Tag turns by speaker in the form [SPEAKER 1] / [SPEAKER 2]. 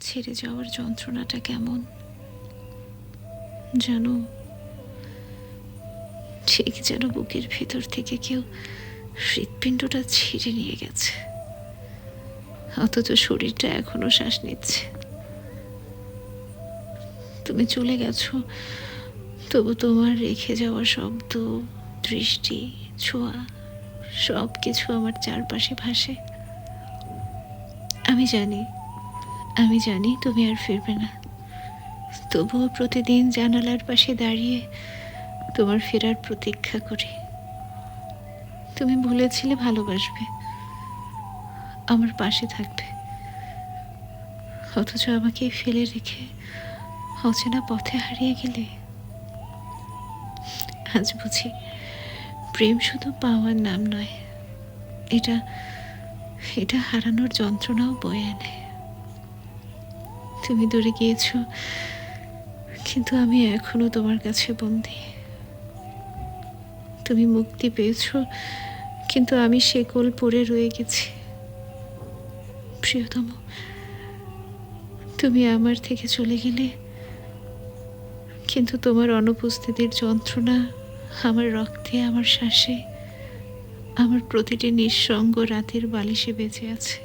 [SPEAKER 1] ছেড়ে যাওয়ার যন্ত্রণাটা কেমন? জানো, ঠিক যেন বুকের ভেতর থেকে কেউ হৃৎপিণ্ডটা ছিঁড়ে নিয়ে গেছে। অথচ শরীরটা এখনও শ্বাস নিচ্ছে। তুমি চলে গেছো, তবু তোমার রেখে যাওয়া শব্দ, দৃষ্টি, ছোঁয়া সব কিছু আমার চারপাশে ভাসে। আমি জানি আমি জানি তুমি আর ফিরবে না। তবুও প্রতিদিন জানালার পাশে দাঁড়িয়ে তোমার ফেরার প্রতীক্ষা করি। তুমি বলেছিলে ভালোবাসবে। আমার পাশে থাকবে। অথচ আমাকে ফেলে রেখে অচেনা পথে হারিয়ে গেলে? আজ বুঝি প্রেম শুধু পাওয়ার নাম নয়, এটা এটা হারানোর যন্ত্রণাও বয়ে আনে। তুমি দূরে গিয়েছ, কিন্তু আমি এখনও তোমার কাছে বন্দি। তুমি মুক্তি পেয়েছ, কিন্তু আমি শেকল পড়ে রয়ে গেছি। প্রিয়তম, তুমি আমার থেকে চলে গেলে, কিন্তু তোমার অনুপস্থিতির যন্ত্রণা আমার রক্তে আমার শ্বাসে, আমার প্রতিটি নিঃসঙ্গ রাতের বালিশে বেঁচে আছে।